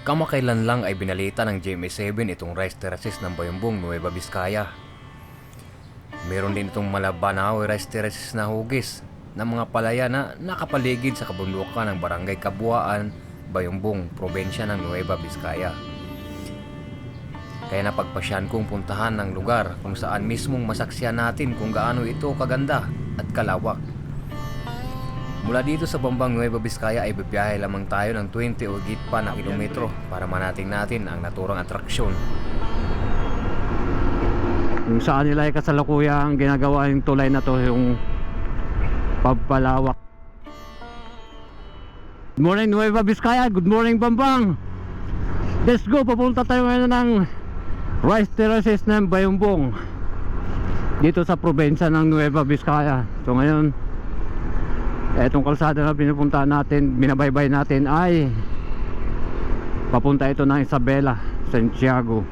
Kamakailan lang ay binalita ng GMA7 itong rice terraces ng Bayumbong, Nueva Vizcaya. Meron din itong Malabanaw rice terraces na hugis ng mga palaya na nakapaligid sa kabundukan ng Barangay Kabuaan, Bayumbong, probinsya ng Nueva Vizcaya. Kaya napagpasyan kong puntahan ng lugar kung saan mismong masaksiyan natin kung gaano ito kaganda at kalawak. Mula dito sa Bambang Nueva Vizcaya ay bibiyahe lamang tayo ng 20 o higit pa na kilometro para manating natin ang naturang atraksyon. Kung saan nila ay kasalukuyang ginagawa yung tulay na to yung pagpalawak. Good morning Nueva Vizcaya, good morning Bambang. Let's go, papunta tayo ngayon ng rice terraces ng Bayumbong. Dito sa probinsya ng Nueva Vizcaya. So ngayon, etong kalsada na pinupuntahan natin, binabaybay natin ay papunta ito ng Isabela, Santiago.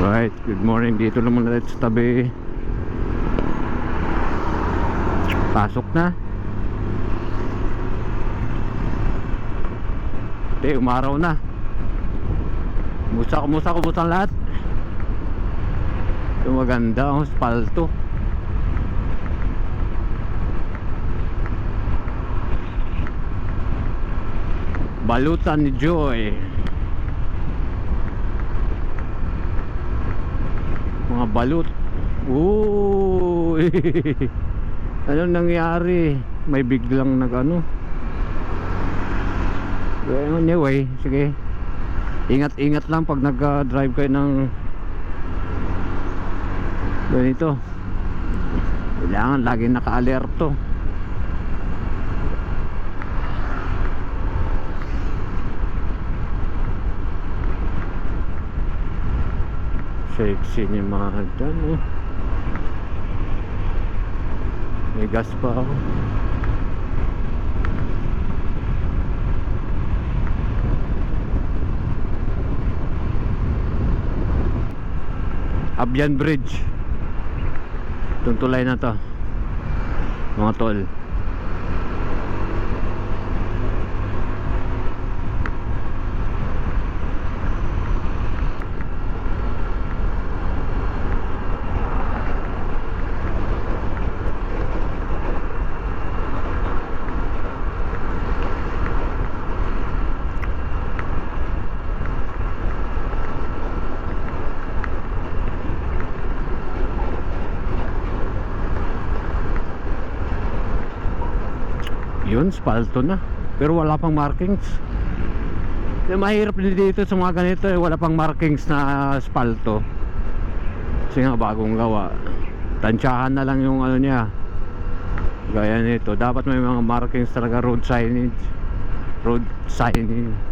Right, good morning. Dito naman ulit sa tabi. Pasok na. Hindi, umaraw na. Kumusta, kumusta, kumusta lahat? Ito maganda ang spalto. Balutan ni Joy. mga balut. Uy! Anong nangyari? May biglang nag ano Anyway Sige. Ingat-ingat lang pag nag-drive kayo ng Ganito. Kailangan lagi naka-alerto Sexy ni mga dyan oh. May gas Abyan Bridge. Itong na to Mga tol Yun, spalto na. Pero wala pang markings. Yung mahirap din dito sa mga ganito, eh, wala pang markings na spalto. Kasi nga bagong gawa. Tansyahan na lang yung ano niya. Gaya nito. Dapat may mga markings talaga road signage. Road signage.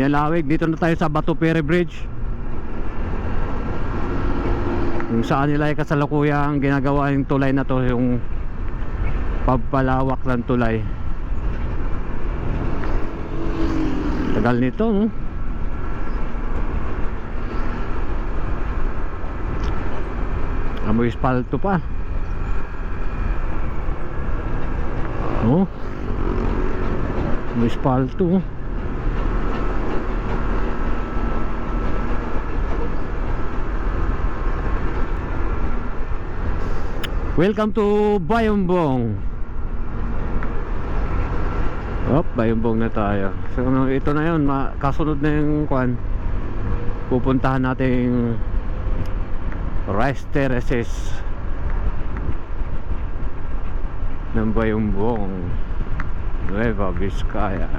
Pinalawig. Dito na tayo sa Bato Pere Bridge. Kung saan nila ay kasalukuyang ginagawa yung tulay na to Yung pagpalawak ng tulay. Tagal nito no? Amoy espalto pa. Oh. Amoy espalto oh Welcome to Bayumbong Op, Bayumbong na tayo. So ano, ito na yun, kasunod na yung kwan. Pupuntahan natin Rice Terraces ng Bayumbong Nueva Vizcaya.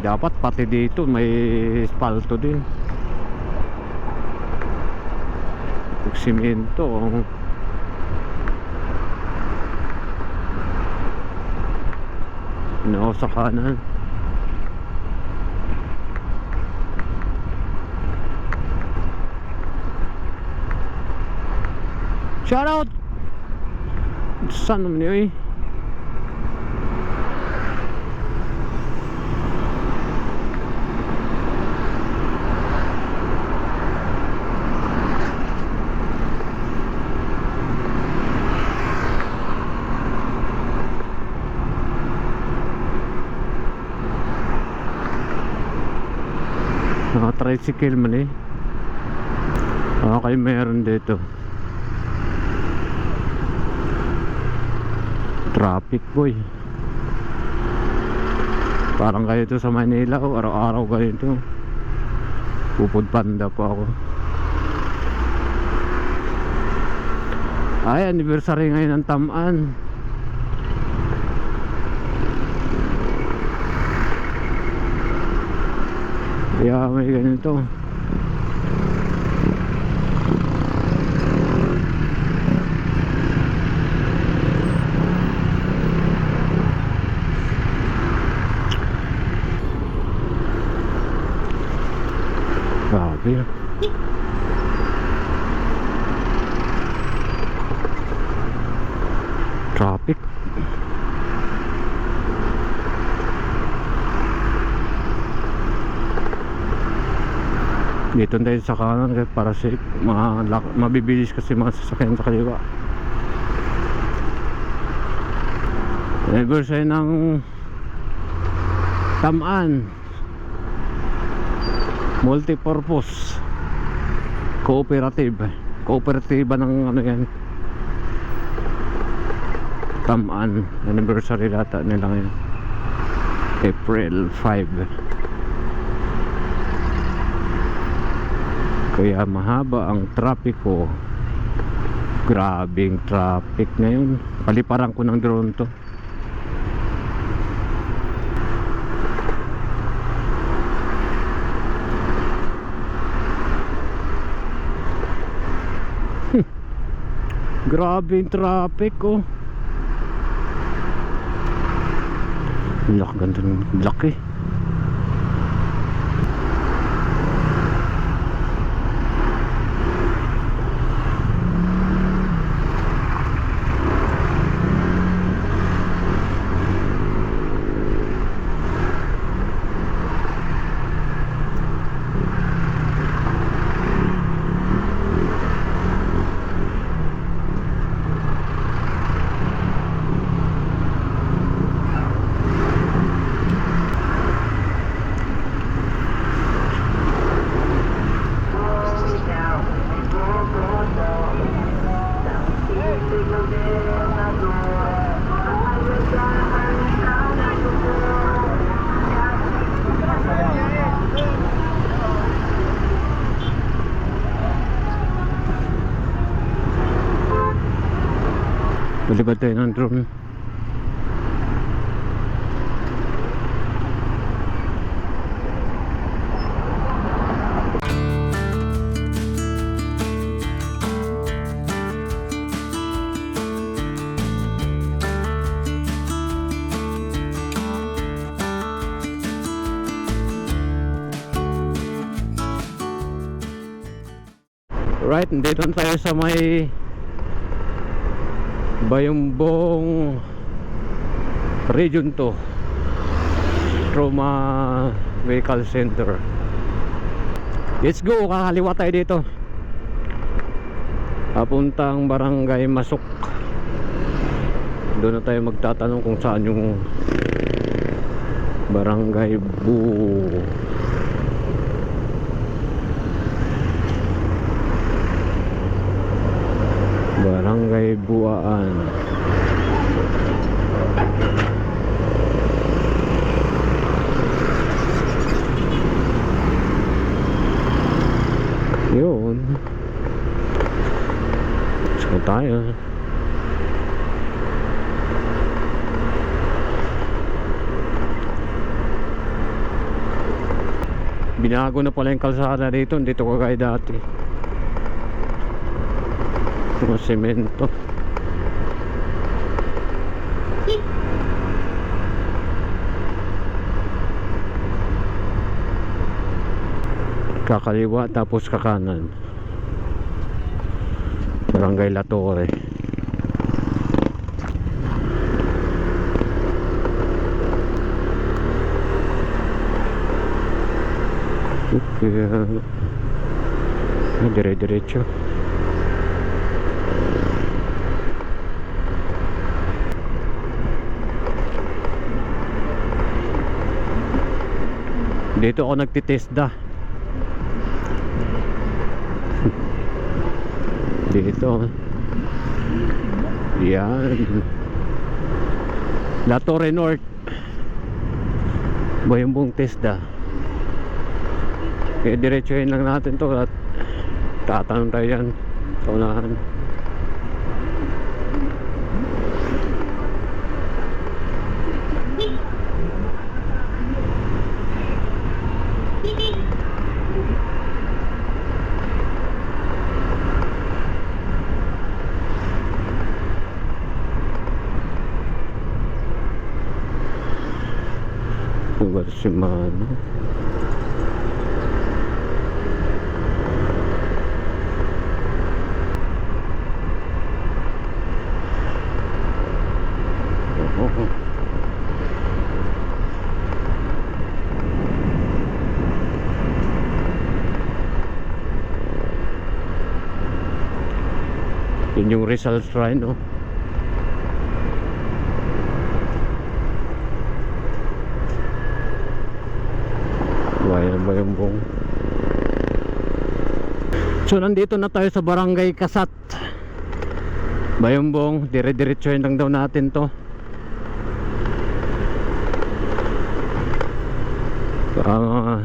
Dapat pati dito may spalto din. Simento No, sa kanan. Shout out! Saan naman yun eh? Tricycle mali. Okay, meron dito. Traffic boy. Parang kayo to sa Manila o araw-araw ganito. Pupod panda pa ako. Ay, anniversary ngayon ng Tamaan. Kaya may ganito. Grabe. Traffic. Dito tayo sa kanan kasi para safe. Ma mabibilis kasi mga sasakyan sa kaliwa. Anniversary ng Tamaan. Multipurpose. Cooperative. Cooperative ng ano yan? Tamaan. Anniversary data nila ngayon. April 5 kaya mahaba ang trapiko grabing traffic ngayon paliparan ko ng drone to Grabe yung traffic oh. Lak, ganda ng laki. Malibad tayo ng drone. Right, dito tayo sa may Bayumbong Region 2 Trauma Vehicle Center. Let's go, kakaliwa tayo dito. Papuntang Barangay Masuk Doon na tayo magtatanong kung saan yung Barangay Bu Barangay Buaan. Yun. Saan tayo? Binago na pala yung kalsada dito. Dito ko kaya dati mga semento kakaliwa tapos kakanan. Barangay La Torre. Okay ah, dito ako nagtitesda. Dito. Yan. La Torre North Bayumbong Tesda? E, diretsuhin lang natin to at tatanong tayo yan. Sa unahan Lugar Shimano. Oo. Yun yung Rizal Shrine, no? Bayambong. So nandito na tayo sa Barangay Kasat. Bayambong, dire-diretsuhin lang daw natin to. Ah,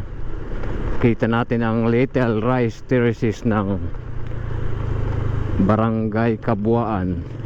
kita natin ang little rice terraces ng Barangay Kabuaan.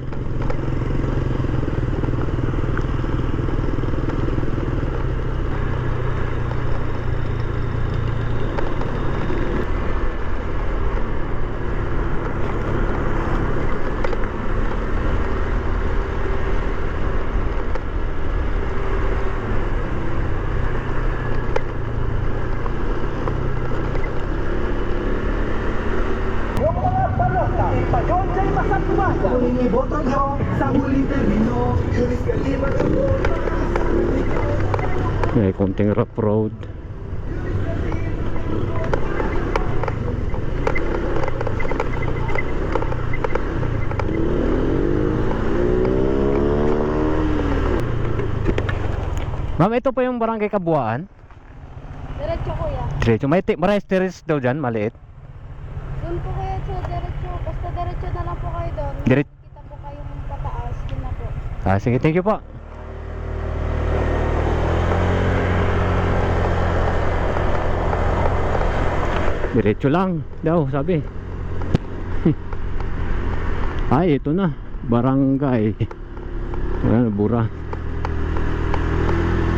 Ma'am, ito pa yung barangay Kabuaan. Diretso kuya. Diretso, may maraming terrace daw dyan, maliit. Doon po kayo sa diretso. Basta diretso na lang po kayo doon. Direct- Kita po kayong pataas. Yun na po. Ah, sige, thank you po. Diretso lang daw, sabi. Ay, ito na. Barangay. Ayan, bura.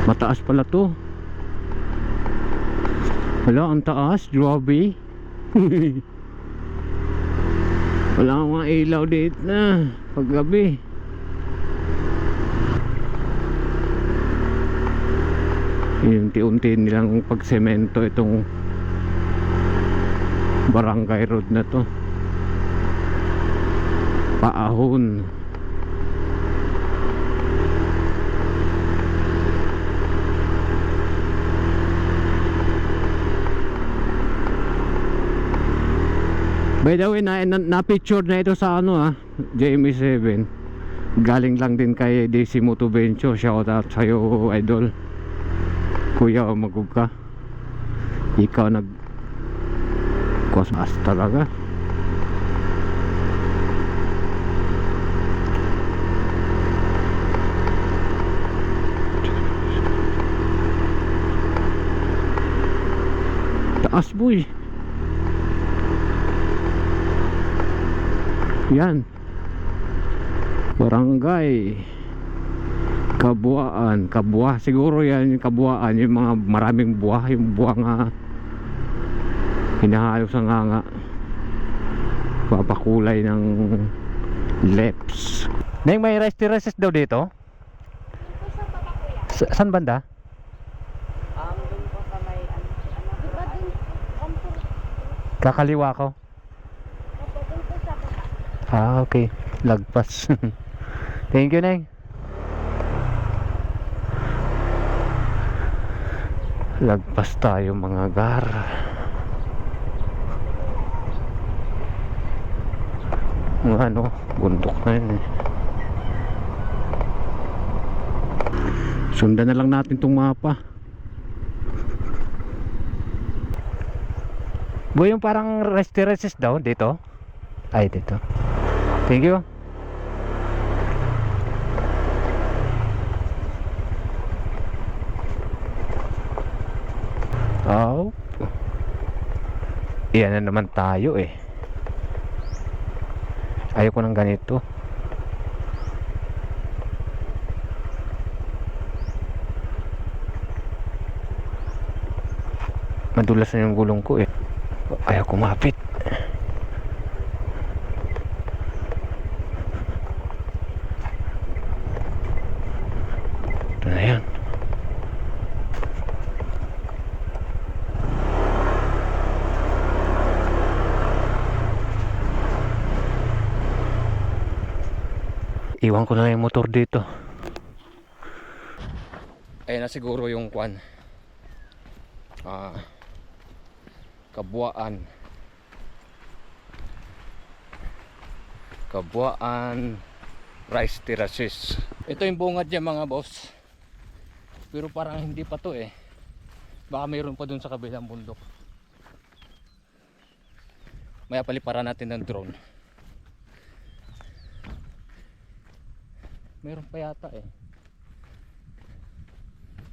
Mataas pala to. Wala, ang taas. Grabe. Wala akong ilaw dito na. Paggabi. Unti-unti nilang pagsemento itong barangay road na to. Paahon. By the way, na, na, na-picture na ito sa ano ah, JME7. Galing lang din kay DC Moto Venture. Shout out sa'yo, idol. Kuya, magug ka. Ikaw nag kosmas talaga. Taas boy. Yan. Barangay. Kabuaan, kabuah siguro yan yung kabuaan yung mga maraming buah, yung buah nga hinahalo sa nga nga papakulay ng lips. Neng may rice terraces daw dito? Sa saan banda? Um, po sa may ano. Um, po. Kakaliwa ko. Opo, doon po sa baba. Ah, okay. Lagpas. Thank you, Neng. Lagpas tayo mga gar. Ano, bundok na yun eh. Sundan na lang natin tong mapa. Boy, yung parang rest terraces daw dito. Ay, dito. Thank you. Oh. Iyan na naman tayo eh. Ayoko ng ganito. Madulas na yung gulong ko eh. Ayaw kumapit. Ito na yan. Iwan ko na yung motor dito. Ayan na siguro yung kwan. Ah, kabuaan. Kabuaan rice terraces. Ito yung bungad niya mga boss. Pero parang hindi pa to eh. Baka mayroon pa dun sa kabilang bundok. Maya paliparan natin ng drone. Meron pa yata eh.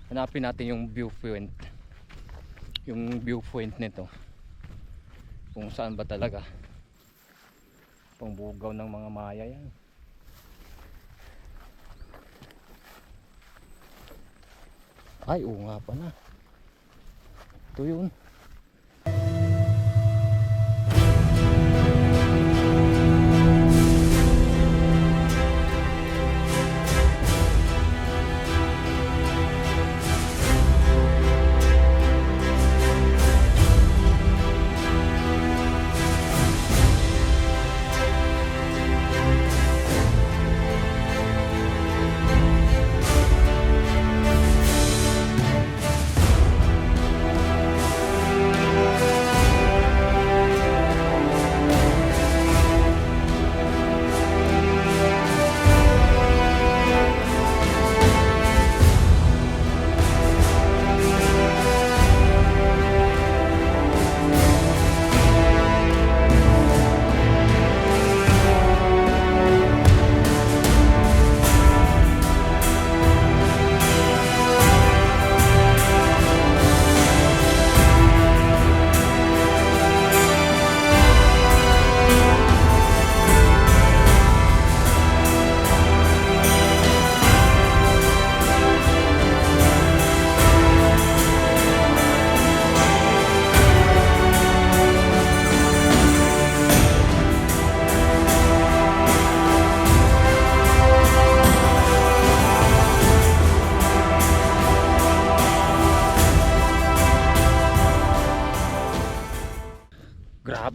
Hanapin natin yung viewpoint. Yung viewpoint nito. Kung saan ba talaga. Pangbugaw ng mga maya yan. Ay, oo nga pala. Ito yun.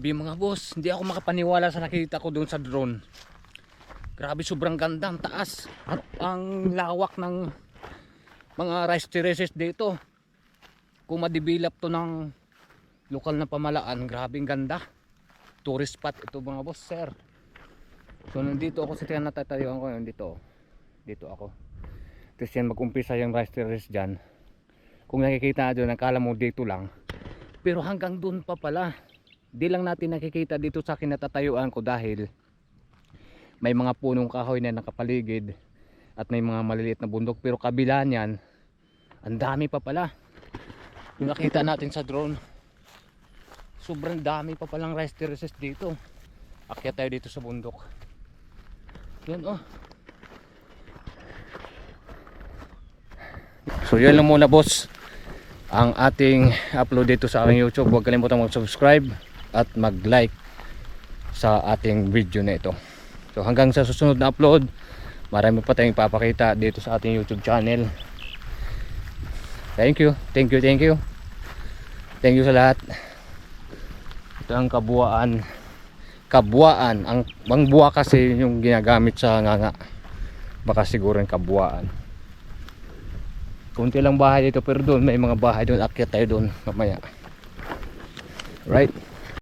Grabe mga boss, hindi ako makapaniwala sa nakita ko doon sa drone. Grabe sobrang ganda, ang taas. At ang lawak ng mga rice terraces dito. Kung madibilap to ng lokal na pamalaan, grabe ang ganda. Tourist spot ito mga boss, sir. So nandito ako sa tiyan natatayuan ko yun dito. Dito ako. Tapos yan mag-umpisa yung rice terrace dyan. Kung nakikita doon, nakala mo dito lang. Pero hanggang doon pa pala di lang natin nakikita dito sa kinatatayuan ko dahil may mga punong kahoy na nakapaligid at may mga maliliit na bundok. Pero kabila niyan ang dami pa pala. Yung nakita natin sa drone sobrang dami pa palang rice terraces dito. Akyat tayo dito sa bundok. Yun oh. So yun lang muna boss ang ating upload dito sa aking youtube. Huwag kalimutan mag subscribe at mag-like sa ating video na ito. So hanggang sa susunod na upload, marami pa tayong papakita dito sa ating YouTube channel. Thank you, thank you, thank you. Thank you sa lahat. Ito ang kabuuan. Kabuuan, ang ang kasi yung ginagamit sa nganga. Baka siguro yung kabuuan. Kunti lang bahay dito pero doon may mga bahay doon akyat tayo doon mamaya. Right?